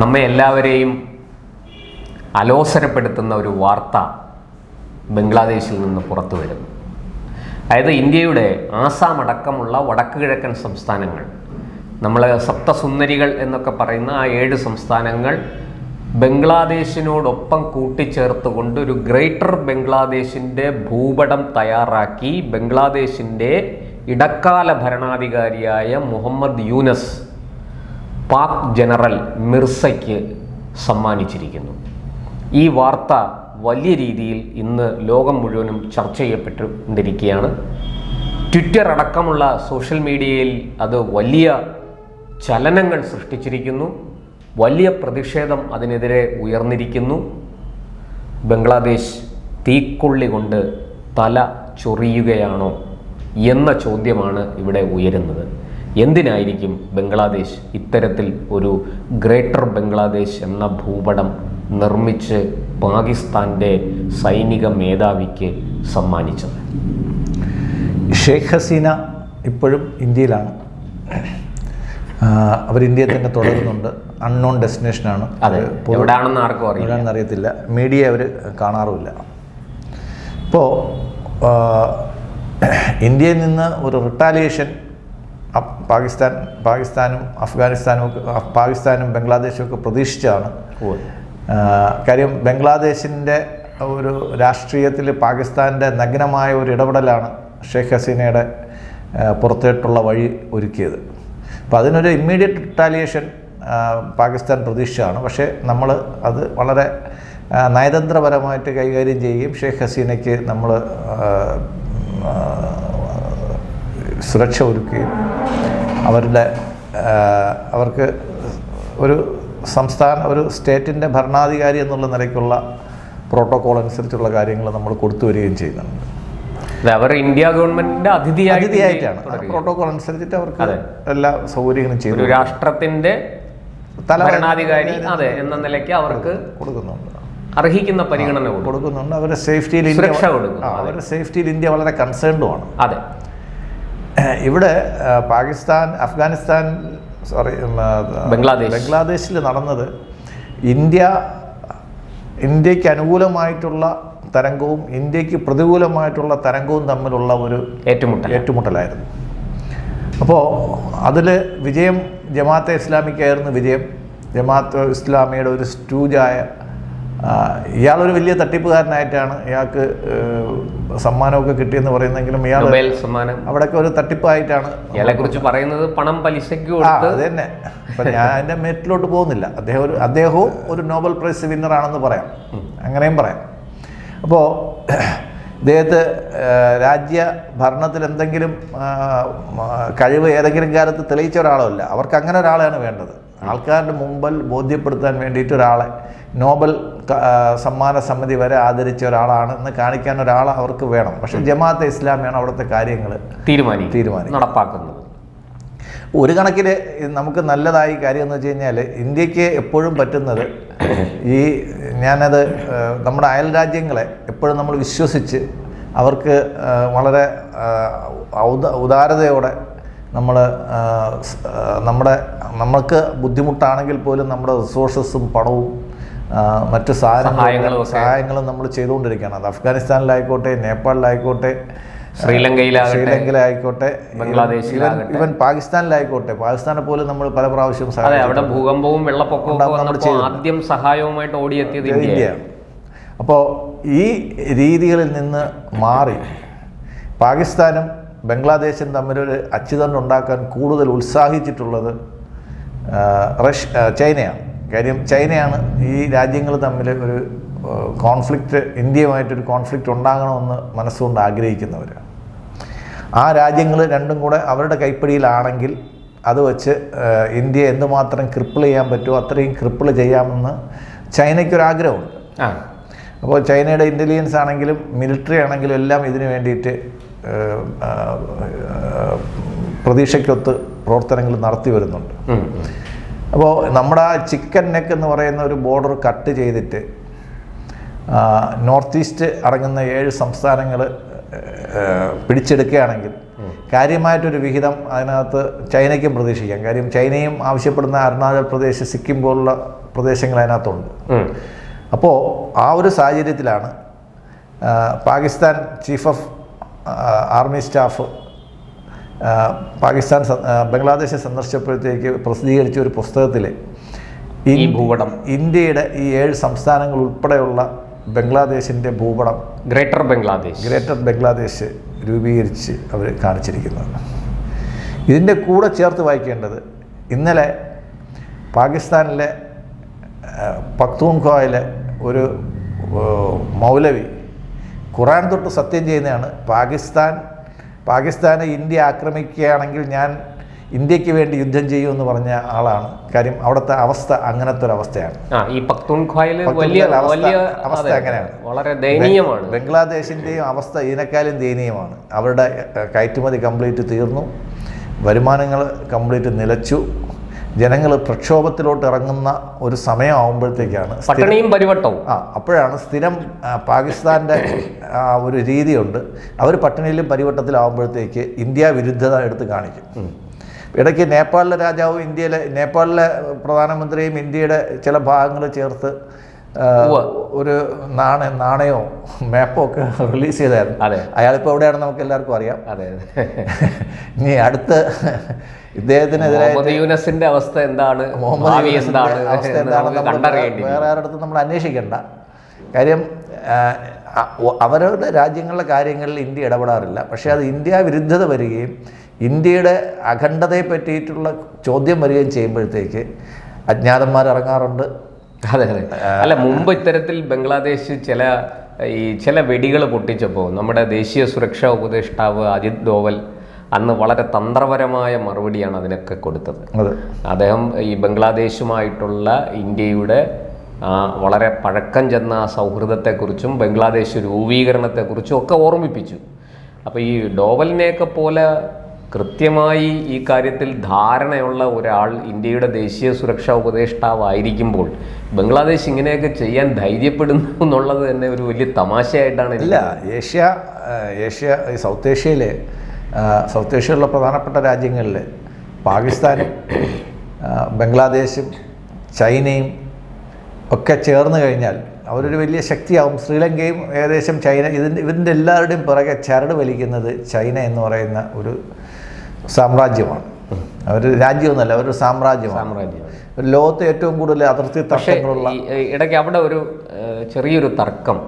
നമ്മെ എല്ലാവരെയും അലോസരപ്പെടുത്തുന്ന ഒരു വാർത്ത ബംഗ്ലാദേശിൽ നിന്ന് പുറത്തു വരുന്നു. അതായത് ഇന്ത്യയുടെ ആസാം അടക്കമുള്ള വടക്ക് കിഴക്കൻ സംസ്ഥാനങ്ങൾ നമ്മൾ സപ്തസുന്ദരികൾ എന്നൊക്കെ പറയുന്ന ആ ഏഴ് സംസ്ഥാനങ്ങൾ ബംഗ്ലാദേശിനോടൊപ്പം കൂട്ടിച്ചേർത്തുകൊണ്ട് ഒരു ഗ്രേറ്റർ ബംഗ്ലാദേശിന്റെ ഭൂപടം തയ്യാറാക്കി ബംഗ്ലാദേശിന്റെ ഇടക്കാല ഭരണാധികാരിയായ മുഹമ്മദ് യൂനസ് പാക് ജനറൽ മിർസയ്ക്ക് സമ്മാനിച്ചിരിക്കുന്നു. ഈ വാർത്ത വലിയ രീതിയിൽ ഇന്ന് ലോകം മുഴുവനും ചർച്ച ചെയ്യപ്പെട്ടുകൊണ്ടിരിക്കുകയാണ് ട്വിറ്റർ അടക്കമുള്ള സോഷ്യൽ മീഡിയയിൽ അത് വലിയ ചലനങ്ങൾ സൃഷ്ടിച്ചിരിക്കുന്നു. വലിയ പ്രതിഷേധം അതിനെതിരെ ഉയർന്നിരിക്കുന്നു. ബംഗ്ലാദേശ് തീക്കൊള്ളി കൊണ്ട് തല ചൊറിയുകയാണോ എന്ന ചോദ്യമാണ് ഇവിടെ ഉയരുന്നത്. എന്തിനായിരിക്കും ബംഗ്ലാദേശ് ഇത്തരത്തിൽ ഒരു ഗ്രേറ്റർ ബംഗ്ലാദേശ് എന്ന ഭൂപടം നിർമ്മിച്ച് പാകിസ്ഥാന്റെ സൈനിക മേധാവിക്ക് സമ്മാനിച്ചത്? ഷെയ്ഖ് ഹസീന ഇപ്പോഴും ഇന്ത്യയിലാണ്. അവർ ഇന്ത്യയിൽ തന്നെ തുടരുന്നുണ്ട്. അൺനോൺ ഡെസ്റ്റിനേഷനാണ് അതെ എവിടെയാണെന്ന് ആർക്കും അറിയാണെന്ന് അറിയത്തില്ല. മീഡിയ അവർ കാണാറുമില്ല. ഇപ്പോൾ ഇന്ത്യയിൽ നിന്ന് ഒരു റിട്ടാലിയേഷൻ പാകിസ്ഥാൻ പാകിസ്ഥാനും അഫ്ഗാനിസ്ഥാനും ഒക്കെ പാകിസ്ഥാനും ബംഗ്ലാദേശും ഒക്കെ പ്രതീക്ഷിച്ചാണ് കാര്യം ബംഗ്ലാദേശിന്റെ ഒരു രാഷ്ട്രീയത്തിൽ പാകിസ്ഥാന്റെ നഗ്നമായ ഒരു ഇടപെടലാണ് ഷെയ്ഖ് ഹസീനയുടെ പുറത്തേട്ടുള്ള വഴി ഒരുക്കിയത്. അപ്പോൾ അതിനൊരു ഇമ്മീഡിയറ്റ് റിട്ടാലിയേഷൻ പാകിസ്ഥാൻ പ്രതീക്ഷിച്ചാണ് പക്ഷേ നമ്മൾ അത് വളരെ നയതന്ത്രപരമായിട്ട് കൈകാര്യം ചെയ്യുകയും ഷെയ്ഖ് ഹസീനയ്ക്ക് നമ്മൾ സുരക്ഷ ഒരുക്കുകയും അവരുടെ അവർക്ക് ഒരു സംസ്ഥാന ഒരു സ്റ്റേറ്റിന്റെ ഭരണാധികാരി എന്നുള്ള നിലയ്ക്കുള്ള പ്രോട്ടോകോൾ അനുസരിച്ചുള്ള കാര്യങ്ങൾ നമ്മൾ കൊടുത്തു വരികയും ചെയ്യുന്നുണ്ട്. അവർ ഇന്ത്യ ഗവൺമെന്റിന്റെ അതിഥിയായിട്ട് അതിഥിയായിട്ടാണ്. പ്രോട്ടോകോൾ അനുസരിച്ചിട്ട് അവർക്ക്. എല്ലാ സൗകര്യങ്ങളും ചെയ്തു രാഷ്ട്രത്തിന്റെ തല ഭരണാധികാരി അതെ എന്ന നിലയ്ക്ക് അവർക്ക് കൊടുക്കുന്നുണ്ട്. അർഹിക്കുന്ന പരിഗണന കൊടുക്കുന്നുണ്ട്. അവരുടെ സേഫ്റ്റിയിൽ ഇന്ത്യ സുരക്ഷ അവരുടെ സേഫ്റ്റിയിൽ ഇന്ത്യ വളരെ കൺസേൺഡുമാണ്. അതെ. ഇവിടെ പാകിസ്ഥാൻ അഫ്ഗാനിസ്ഥാൻ സോറി ബംഗ്ലാദേശ്. ബംഗ്ലാദേശിൽ നടന്നത് ഇന്ത്യ ഇന്ത്യയ്ക്ക് അനുകൂലമായിട്ടുള്ള തരംഗവും ഇന്ത്യയ്ക്ക് പ്രതികൂലമായിട്ടുള്ള തരംഗവും തമ്മിലുള്ള ഒരു ഏറ്റുമുട്ടൽ. ഏറ്റുമുട്ടലായിരുന്നു. അപ്പോൾ അതിൽ വിജയം ജമാഅത്തെ ഇസ്ലാമിക്കായിരുന്നു വിജയം. ജമാഅത്ത് ഇസ്ലാമിയുടെ ഒരു സ്റ്റൂജായ ഇയാളൊരു വലിയ തട്ടിപ്പുകാരനായിട്ടാണ് ഇയാൾക്ക് സമ്മാനമൊക്കെ കിട്ടിയെന്ന് പറയുന്നെങ്കിലും ഇയാൾ സമ്മാനം. അവിടെയൊക്കെ ഒരു തട്ടിപ്പായിട്ടാണ്. ഇയാളെ കുറിച്ച് പറയുന്നത് പണം പലിശയ്ക്ക് കൊടുത്ത്. അത് തന്നെ. അപ്പം ഞാൻ അതിന്റെ മേറ്റിലോട്ട് പോകുന്നില്ല. അദ്ദേഹം ഒരു അദ്ദേഹവും ഒരു നോബൽ പ്രൈസ് വിന്നറാണെന്ന് പറയാം. അങ്ങനെയും പറയാം. അപ്പോൾ ഇദ്ദേഹത്തെ രാജ്യ ഭരണത്തിൽ എന്തെങ്കിലും കഴിവ് ഏതെങ്കിലും കാലത്ത് തെളിയിച്ച ഒരാളല്ല അവർക്ക് അങ്ങനെ ഒരാളെയാണ് വേണ്ടത്. ആൾക്കാരുടെ മുമ്പിൽ ബോധ്യപ്പെടുത്താൻ വേണ്ടിയിട്ട് ഒരാളെ നോബൽ സമ്മാന സമിതി വരെ ആദരിച്ച ഒരാളാണെന്ന് കാണിക്കാൻ ഒരാൾ അവർക്ക് വേണം. പക്ഷെ ജമാഅത്തെ ഇസ്ലാമിയാണ് അവിടുത്തെ കാര്യങ്ങൾ തീരുമാനിക്കും. തീരുമാനം നടപ്പാക്കുന്നത്. ഒരു കണക്കിൽ നമുക്ക് നല്ലതായി കാര്യം എന്ന് വെച്ച് കഴിഞ്ഞാൽ ഇന്ത്യയ്ക്ക് എപ്പോഴും പറ്റുന്നത് ഈ ഞാനത് നമ്മുടെ അയൽ രാജ്യങ്ങളെ എപ്പോഴും നമ്മൾ വിശ്വസിച്ച് അവർക്ക് വളരെ ഉദാരതയോടെ നമ്മൾ നമ്മുടെ നമുക്ക് ബുദ്ധിമുട്ടാണെങ്കിൽ പോലും നമ്മുടെ റിസോഴ്സസും പണവും മറ്റ് സഹായങ്ങളും സാധനങ്ങളും. സഹായങ്ങളും നമ്മൾ ചെയ്തുകൊണ്ടിരിക്കുകയാണ്. അത് അഫ്ഗാനിസ്ഥാനിലായിക്കോട്ടെ നേപ്പാളിലായിക്കോട്ടെ ശ്രീലങ്കയിലായിക്കോട്ടെ ബംഗ്ലാദേശ് ഇവൻ പാകിസ്ഥാനിലായിക്കോട്ടെ പാകിസ്ഥാനെ പോലും നമ്മൾ പല പ്രാവശ്യം അവിടെ ഭൂകമ്പവും വെള്ളപ്പൊക്കവും ആദ്യം സഹായവുമായിട്ട് ഓടിയെത്തിയത് ഇന്ത്യ അപ്പോൾ ഈ രീതികളിൽ നിന്ന് മാറി പാകിസ്ഥാനും ബംഗ്ലാദേശും തമ്മിലൊരു അച്ചുതണ്ടുണ്ടാക്കാൻ കൂടുതൽ ഉത്സാഹിച്ചിട്ടുള്ളത് റഷ്യ ചൈനയാണ്. കാര്യം ചൈനയാണ് ഈ രാജ്യങ്ങൾ തമ്മിൽ ഒരു കോൺഫ്ലിക്റ്റ് ഇന്ത്യയുമായിട്ടൊരു കോൺഫ്ലിക്റ്റ് ഉണ്ടാകണമെന്ന് മനസ്സുകൊണ്ട് ആഗ്രഹിക്കുന്നവർ ആ രാജ്യങ്ങൾ രണ്ടും കൂടെ അവരുടെ കൈപ്പിടിയിലാണെങ്കിൽ അത് വെച്ച് ഇന്ത്യ എന്തുമാത്രം ക്രിപ്പിൾ ചെയ്യാൻ പറ്റുമോ അത്രയും ക്രിപ്പിൾ ചെയ്യാമെന്ന് ചൈനയ്ക്കൊരാഗ്രഹമുണ്ട്. അപ്പോൾ ചൈനയുടെ ഇന്റലിജൻസ് ആണെങ്കിലും മിലിറ്ററി ആണെങ്കിലും എല്ലാം ഇതിനു വേണ്ടിയിട്ട് പ്രതീക്ഷയ്ക്കൊത്ത് പ്രവർത്തനങ്ങൾ നടത്തി വരുന്നുണ്ട്. അപ്പോൾ നമ്മുടെ ആ ചിക്കൻ നെക്ക് എന്ന് പറയുന്ന ഒരു ബോർഡർ കട്ട് ചെയ്തിട്ട് നോർത്ത് ഈസ്റ്റ് അടങ്ങുന്ന ഏഴ് സംസ്ഥാനങ്ങൾ പിടിച്ചെടുക്കുകയാണെങ്കിൽ കാര്യമായിട്ടൊരു വിഹിതം അതിനകത്ത് ചൈനയ്ക്കും പ്രതീക്ഷിക്കാം. കാര്യം ചൈനയും ആവശ്യപ്പെടുന്ന അരുണാചൽ പ്രദേശ് സിക്കിം പോലുള്ള പ്രദേശങ്ങൾ അതിനകത്തുണ്ട്. അപ്പോൾ ആ ഒരു സാഹചര്യത്തിലാണ് Pakistan chief of army staff Pakistan Bangladesh സന്ദർശിച്ചപ്പോഴത്തേക്ക് പ്രസിദ്ധീകരിച്ച ഒരു പുസ്തകത്തിൽ ഈ ഭൂപടം. ഇന്ത്യയുടെ ഈ ഏഴ് സംസ്ഥാനങ്ങൾ ഉൾപ്പെടെയുള്ള ബംഗ്ലാദേശിന്റെ ഭൂപടം ഗ്രേറ്റർ ബംഗ്ലാദേശ് ഗ്രേറ്റർ ബംഗ്ലാദേശ് രൂപീകരിച്ച് അവർ കാണിച്ചിരിക്കുന്നത് ഇതിന്റെ കൂടെ ചേർത്ത് വായിക്കേണ്ടത് ഇന്നലെ പാകിസ്ഥാനിലെ ആ, ഒരു മൗലവി ഖുറാൻ തൊട്ട് സത്യം ചെയ്യുന്നതാണ് പാകിസ്ഥാൻ പാകിസ്ഥാനെ ഇന്ത്യ ആക്രമിക്കുകയാണെങ്കിൽ ഞാൻ ഇന്ത്യയ്ക്ക് വേണ്ടി യുദ്ധം ചെയ്യുമെന്ന് പറഞ്ഞ ആളാണ്. കാര്യം അവിടുത്തെ അവസ്ഥ അങ്ങനത്തെ ഒരു അവസ്ഥയാണ്. ഈ വലിയ അവസ്ഥ അങ്ങനെയാണ്. വളരെ ദയനീയമാണ്. ബംഗ്ലാദേശിന്റെയും അവസ്ഥ ഇതിനേക്കാളും ദയനീയമാണ്. അവരുടെ കയറ്റുമതി കംപ്ലീറ്റ് തീർന്നു. വരുമാനങ്ങൾ കംപ്ലീറ്റ് നിലച്ചു. ജനങ്ങൾ പ്രക്ഷോഭത്തിലോട്ട് ഇറങ്ങുന്ന ഒരു സമയമാകുമ്പോഴത്തേക്കാണ് പട്ടിണിയും പരിവട്ടവും. ആ അപ്പോഴാണ് സ്ഥിരം പാകിസ്ഥാന്റെ ഒരു രീതിയുണ്ട്. അവർ പട്ടിണിയിലും പരിവട്ടത്തിലാവുമ്പോഴത്തേക്ക് ഇന്ത്യ വിരുദ്ധത എടുത്ത് കാണിക്കും. ഇടയ്ക്ക് നേപ്പാളിലെ രാജാവും ഇന്ത്യയിലെ നേപ്പാളിലെ പ്രധാനമന്ത്രിയും ഇന്ത്യയുടെ ചില ഭാഗങ്ങൾ ചേർത്ത്. ഒരു നാണയ നാണയോ മാപ്പോ ഒക്കെ റിലീസ് ചെയ്തായിരുന്നു. അതെ. അയാളിപ്പോൾ എവിടെയാണെന്ന് നമുക്ക് എല്ലാവർക്കും അറിയാം. അതെ അതെ. ഇനി അടുത്ത് ഇദ്ദേഹത്തിനെതിരെ യൂനസിന്റെ അവസ്ഥ എന്താണ്? മുഹമ്മദ് എന്താണ്? അവസ്ഥ. വേറെ ആരുടെ നമ്മൾ അന്വേഷിക്കേണ്ട. കാര്യം അവരുടെ രാജ്യങ്ങളിലെ കാര്യങ്ങളിൽ ഇന്ത്യ ഇടപെടാറില്ല. പക്ഷേ അത് ഇന്ത്യ വിരുദ്ധത വരികയും ഇന്ത്യയുടെ അഖണ്ഡതയെ പറ്റിയിട്ടുള്ള ചോദ്യം വരികയും ചെയ്യുമ്പോഴത്തേക്ക് അജ്ഞാതന്മാർ ഇറങ്ങാറുണ്ട്. അതെ അതെ. അല്ല മുമ്പ് ഇത്തരത്തിൽ ബംഗ്ലാദേശ് ചില ഈ ചില വെടികൾ പൊട്ടിച്ചപ്പോൾ നമ്മുടെ ദേശീയ സുരക്ഷാ ഉപദേഷ്ടാവ് അജിത് ഡോവൽ അന്ന് വളരെ തന്ത്രപരമായ മറുപടിയാണ് അതിനൊക്കെ കൊടുത്തത്. അദ്ദേഹം ഈ ബംഗ്ലാദേശുമായിട്ടുള്ള ഇന്ത്യയുടെ വളരെ പഴക്കം ചെന്ന സൗഹൃദത്തെക്കുറിച്ചും ബംഗ്ലാദേശ് രൂപീകരണത്തെക്കുറിച്ചും ഒക്കെ ഓർമ്മിപ്പിച്ചു. അപ്പോൾ ഈ ഡോവലിനെയൊക്കെ പോലെ കൃത്യമായി ഈ കാര്യത്തിൽ ധാരണയുള്ള ഒരാൾ ഇന്ത്യയുടെ ദേശീയ സുരക്ഷാ ഉപദേഷ്ടാവായിരിക്കുമ്പോൾ ബംഗ്ലാദേശ് ഇങ്ങനെയൊക്കെ ചെയ്യാൻ ധൈര്യപ്പെടുന്നു എന്നുള്ളത് തന്നെ ഒരു വലിയ തമാശയായിട്ടാണ് ഇല്ല ഏഷ്യ ഏഷ്യ സൗത്ത് ഏഷ്യയിലെ സൗത്ത് ഏഷ്യയിലുള്ള പ്രധാനപ്പെട്ട രാജ്യങ്ങളിൽ പാകിസ്ഥാനും ബംഗ്ലാദേശും ചൈനയും ഒക്കെ ചേർന്ന് കഴിഞ്ഞാൽ അവരൊരു വലിയ ശക്തിയാവും. ശ്രീലങ്കയും ഏകദേശം ചൈന ഇതിന്റെ ഇതിന്റെ എല്ലാവരുടെയും പിറകെ ചരട് വലിക്കുന്നത് ചൈന എന്ന് പറയുന്ന ഒരു സാമ്രാജ്യമാണ്. അവർ രാജ്യമൊന്നുമല്ല അവർ സാമ്രാജ്യമാണ്. സാമ്രാജ്യം. ഒരു ലോകത്തെ ഏറ്റവും കൂടുതൽ അതിർത്തി തർക്കങ്ങളുള്ള ഇടയ്ക്ക് അവിടെ ഒരു ചെറിയൊരു തർക്കം.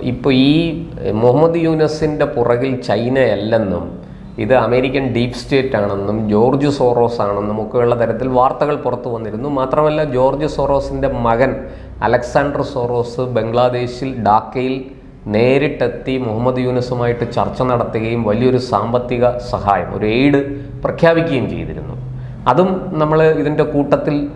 ഇപ്പോൾ ഈ മുഹമ്മദ് യൂനസിന്റെ പുറകിൽ ചൈനയല്ലെന്നും ഇത് അമേരിക്കൻ ഡീപ് സ്റ്റേറ്റ് ആണെന്നും ജോർജ് സോറോസ് ആണെന്നും ഒക്കെയുള്ള തരത്തിൽ വാർത്തകൾ പുറത്തു വന്നിരുന്നു. മാത്രമല്ല ജോർജ് സോറോസിന്റെ മകൻ അലക്സാണ്ടർ സോറോസ് ബംഗ്ലാദേശിൽ ഡാക്കയിൽ നേരിട്ടെത്തി മുഹമ്മദ് യൂനസുമായിട്ട് ചർച്ച നടത്തുകയും വലിയൊരു സാമ്പത്തിക സഹായം ഒരു എയ്ഡ് പ്രഖ്യാപിക്കുകയും ചെയ്തിരുന്നു. അതും നമ്മൾ ഇതിന്റെ കൂട്ടത്തിൽ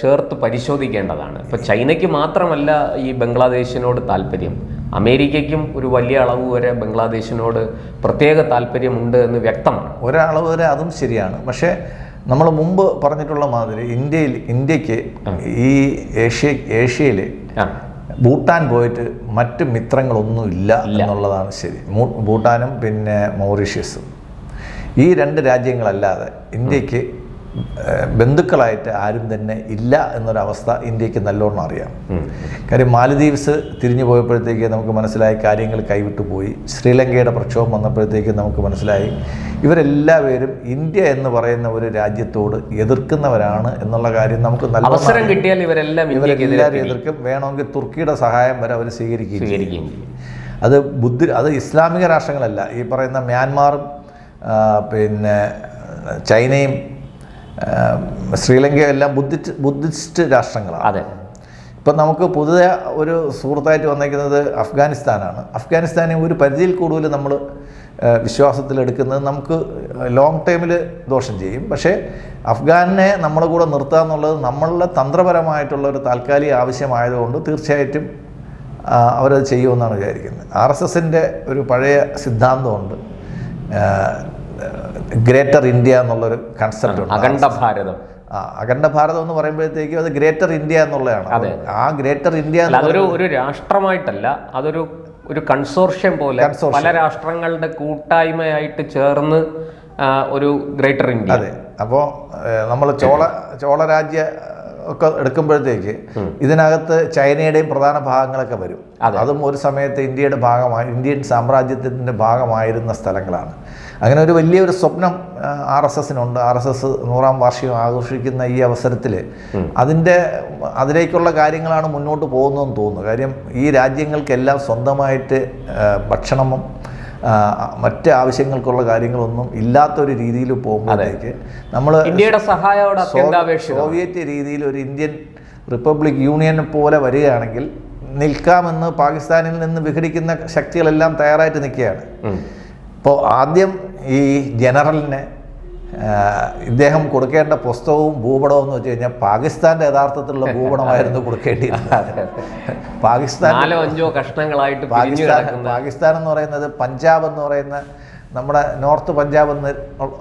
ചേർത്ത് പരിശോധിക്കേണ്ടതാണ്. ഇപ്പോൾ ചൈനയ്ക്ക് മാത്രമല്ല ഈ ബംഗ്ലാദേശിനോട് താല്പര്യം. അമേരിക്കയ്ക്കും ഒരു വലിയ അളവ് വരെ ബംഗ്ലാദേശിനോട് പ്രത്യേക താല്പര്യമുണ്ട് എന്ന് വ്യക്തമാണ്. ഒരളവ് വരെ അതും ശരിയാണ്. പക്ഷേ നമ്മൾ മുമ്പ് പറഞ്ഞിട്ടുള്ള മാതിരി ഇന്ത്യയിൽ ഇന്ത്യയ്ക്ക് ഈ ഏഷ്യ ഏഷ്യയിൽ ഭൂട്ടാൻ പോയിട്ട് മറ്റ് മിത്രങ്ങളൊന്നും ഇല്ല എന്നുള്ളതാണ് ശരി. ഭൂട്ടാനും പിന്നെ മൗറീഷ്യസും. ഈ രണ്ട് രാജ്യങ്ങളല്ലാതെ ഇന്ത്യയ്ക്ക് ബന്ധുക്കളായിട്ട് ആരും തന്നെ ഇല്ല എന്നൊരവസ്ഥ ഇന്ത്യയ്ക്ക് നല്ലോണം അറിയാം. കാര്യം മാലദ്വീപ്സ് തിരിഞ്ഞു പോയപ്പോഴത്തേക്ക് നമുക്ക് മനസ്സിലായി കാര്യങ്ങൾ കൈവിട്ടു പോയി. ശ്രീലങ്കയുടെ പ്രക്ഷോഭം വന്നപ്പോഴത്തേക്ക് നമുക്ക് മനസ്സിലായി. ഇവരെല്ലാവരും ഇന്ത്യ എന്ന് പറയുന്ന ഒരു രാജ്യത്തോട് എതിർക്കുന്നവരാണ് എന്നുള്ള കാര്യം നമുക്ക് നല്ല അവസരം കിട്ടിയാൽ ഇവരെല്ലാം ഇവരെല്ലാവരും എതിർക്കും. വേണമെങ്കിൽ തുർക്കിയുടെ സഹായം വരെ അവർ സ്വീകരിക്കുകയും അത് ബുദ്ധി അത് ഇസ്ലാമിക രാഷ്ട്രങ്ങളല്ല. ഈ പറയുന്ന മ്യാൻമാറും പിന്നെ ചൈനയും ആ, ശ്രീലങ്കയും എല്ലാം ബുദ്ധിസ്റ്റ് ബുദ്ധിസ്റ്റ് രാഷ്ട്രങ്ങളാണ്. അതെ. ഇപ്പം നമുക്ക് പുതിയ ഒരു സുഹൃത്തായിട്ട് വന്നേക്കുന്നത് അഫ്ഗാനിസ്ഥാനാണ്. അഫ്ഗാനിസ്ഥാനെ ഒരു പരിധിയിൽ കൂടുതൽ നമ്മൾ വിശ്വാസത്തിലെടുക്കുന്നത് നമുക്ക് ലോങ് ടൈമിൽ ദോഷം ചെയ്യും. പക്ഷേ അഫ്ഗാനെ നമ്മളെ കൂടെ നിർത്തുക എന്നുള്ളത് നമ്മളുടെ തന്ത്രപരമായിട്ടുള്ള ഒരു താൽക്കാലിക ആവശ്യമായതുകൊണ്ട് തീർച്ചയായിട്ടും അവരത് ചെയ്യുമെന്നാണ് വിചാരിക്കുന്നത്. ആർ എസ് എസിന്റെ ഒരു പഴയ സിദ്ധാന്തമുണ്ട്. ഗ്രേറ്റർ ഇന്ത്യ എന്നുള്ളൊരു കൺസെപ്റ്റ് ഉണ്ട് അഖണ്ഡ ഭാരതം. ആ അഖണ്ഡ ഭാരതം എന്ന് പറയുമ്പോഴത്തേക്കും അത് ഗ്രേറ്റർ ഇന്ത്യ എന്നുള്ളതാണ്. അതെ. ആ ഗ്രേറ്റർ ഇന്ത്യ അതൊരു ഒരു രാഷ്ട്രമായിട്ടല്ല അതൊരു ഒരു കൺസോർഷ്യം പോലെ പല രാഷ്ട്രങ്ങളുടെ കൂട്ടായ്മയായിട്ട് ചേർന്ന് ഒരു ഗ്രേറ്റർ ഇന്ത്യ. അതെ. അപ്പോൾ നമ്മൾ ചോള ചോളരാജ്യ ഒക്കെ എടുക്കുമ്പോഴത്തേക്ക് ഇതിനകത്ത് ചൈനയുടെയും പ്രധാന ഭാഗങ്ങളൊക്കെ വരും. അതും. ഒരു സമയത്ത് ഇന്ത്യയുടെ ഭാഗമായി ഇന്ത്യൻ സാമ്രാജ്യത്തിന്റെ ഭാഗമായിരുന്ന സ്ഥലങ്ങളാണ്. അങ്ങനെ ഒരു വലിയൊരു സ്വപ്നം ആർ എസ് എസിനുണ്ട്. ആർ എസ് എസ് നൂറാം വാർഷികം ആഘോഷിക്കുന്ന ഈ അവസരത്തിൽ അതിന്റെ അതിലേക്കുള്ള കാര്യങ്ങളാണ് മുന്നോട്ട് പോകുന്നതെന്ന് തോന്നുന്നു. കാര്യം ഈ രാജ്യങ്ങൾക്കെല്ലാം സ്വന്തമായിട്ട് ഭക്ഷണവും മറ്റ് ആവശ്യങ്ങൾക്കുള്ള കാര്യങ്ങളൊന്നും ഇല്ലാത്തൊരു രീതിയിൽ പോകുമ്പോഴത്തേക്ക് നമ്മൾ ഇന്ത്യയുടെ സഹായത്തോടെ സോവിയറ്റ് രീതിയിൽ ഒരു ഇന്ത്യൻ റിപ്പബ്ലിക് യൂണിയൻ പോലെ വരികയാണെങ്കിൽ നിൽക്കാമെന്ന് പാകിസ്ഥാനിൽ നിന്ന് വിഘടിക്കുന്ന ശക്തികളെല്ലാം തയ്യാറായിട്ട് നിൽക്കുകയാണ്. ഇപ്പോൾ ആദ്യം ഈ ജനറലിനെ ഇദ്ദേഹം കൊടുക്കേണ്ട പുസ്തകവും ഭൂപടവും എന്ന് വെച്ച് കഴിഞ്ഞാൽ പാകിസ്ഥാന്റെ യഥാർത്ഥത്തിലുള്ള ഭൂപടമായിരുന്നു കൊടുക്കേണ്ടിയിരുന്നത്. പാകിസ്ഥാൻ അഞ്ചോ കഷ്ണങ്ങളായിട്ട് പാകിസ്ഥാൻ പാകിസ്ഥാൻ എന്ന് പറയുന്നത് പഞ്ചാബ് എന്ന് പറയുന്ന നമ്മുടെ നോർത്ത് പഞ്ചാബ് എന്ന്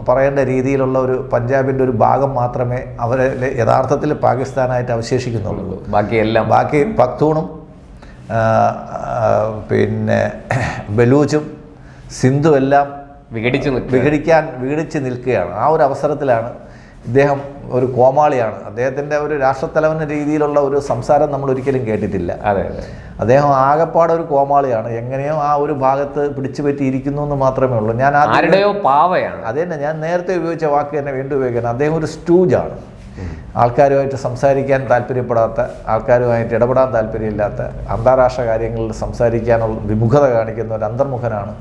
പറയേണ്ട രീതിയിലുള്ള ഒരു പഞ്ചാബിന്റെ ഒരു ഭാഗം മാത്രമേ അവരെ യഥാർത്ഥത്തിൽ പാകിസ്ഥാനായിട്ട് അവശേഷിക്കുന്നുള്ളൂ. ബാക്കിയെല്ലാം ബാക്കി പക്തൂണും പിന്നെ ബലൂച്ചും സിന്ധു എല്ലാം വിഘടിച്ചു വിഘടിക്കാൻ വിഘടിച്ച് നിൽക്കുകയാണ്. ആ ഒരു അവസരത്തിലാണ് ഇദ്ദേഹം ഒരു കോമാളിയാണ്. അദ്ദേഹത്തിന്റെ ഒരു രാഷ്ട്രത്തലവന രീതിയിലുള്ള ഒരു സംസാരം നമ്മൾ ഒരിക്കലും കേട്ടിട്ടില്ല. അതെ അദ്ദേഹം ആകെപ്പാടെ ഒരു കോമാളിയാണ്. എങ്ങനെയോ ആ ഒരു ഭാഗത്ത് പിടിച്ചു പറ്റിയിരിക്കുന്നു എന്ന് മാത്രമേ ഉള്ളൂ. ഞാൻ ആരുടെയോ പാവയാണ്. അത് തന്നെ ഞാൻ നേരത്തെ ഉപയോഗിച്ച വാക്ക് തന്നെ വീണ്ടും ഉപയോഗിക്കണം അദ്ദേഹം ഒരു സ്റ്റൂജാണ്. ആൾക്കാരുമായിട്ട് സംസാരിക്കാൻ താല്പര്യപ്പെടാത്ത ആൾക്കാരുമായിട്ട് ഇടപെടാൻ താല്പര്യമില്ലാത്ത അന്താരാഷ്ട്ര കാര്യങ്ങളിൽ സംസാരിക്കാനുള്ള വിമുഖത കാണിക്കുന്ന ഒരു അന്തർമുഖനാണ്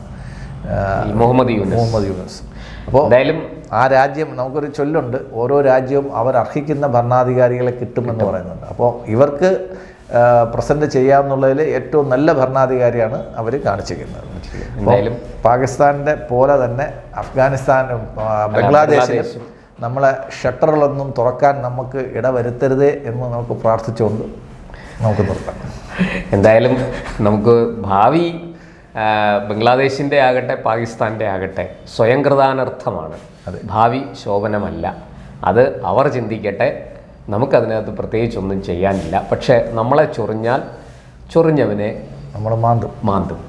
മുഹമ്മദ് യൂനസ്. മുഹമ്മദ് യൂനസ്. അപ്പോൾ എന്തായാലും ആ രാജ്യം നമുക്കൊരു ചൊല്ലുണ്ട്. ഓരോ രാജ്യവും അവർ അർഹിക്കുന്ന ഭരണാധികാരികളെ കിട്ടുമെന്ന് പറയുന്നുണ്ട്. അപ്പോൾ ഇവർക്ക് പ്രസന്റ് ചെയ്യാമെന്നുള്ളതിൽ ഏറ്റവും നല്ല ഭരണാധികാരിയാണ് അവർ കാണിച്ചിരിക്കുന്നത്. എന്തായാലും പാകിസ്ഥാന്റെ പോലെ തന്നെ അഫ്ഗാനിസ്ഥാനും ബംഗ്ലാദേശിലും നമ്മളെ ഷട്ടറുകളൊന്നും തുറക്കാൻ നമുക്ക് ഇടവരുത്തരുതേ എന്ന് നമുക്ക് പ്രാർത്ഥിച്ചുകൊണ്ട് നമുക്ക് നിർത്താം. എന്തായാലും നമുക്ക് ഭാവി ബംഗ്ലാദേശിന്റെ ആകട്ടെ പാകിസ്ഥാന്റെ ആകട്ടെ സ്വയം കൃതാനർത്ഥമാണ് അത് ഭാവി ശോഭനമല്ല. അത് അവർ ചിന്തിക്കട്ടെ നമുക്കതിനകത്ത് പ്രത്യേകിച്ചൊന്നും ചെയ്യാനില്ല. പക്ഷേ നമ്മളെ ചൊറിഞ്ഞാൽ ചൊറിഞ്ഞവനെ നമ്മൾ മാന്തും. മാന്തും.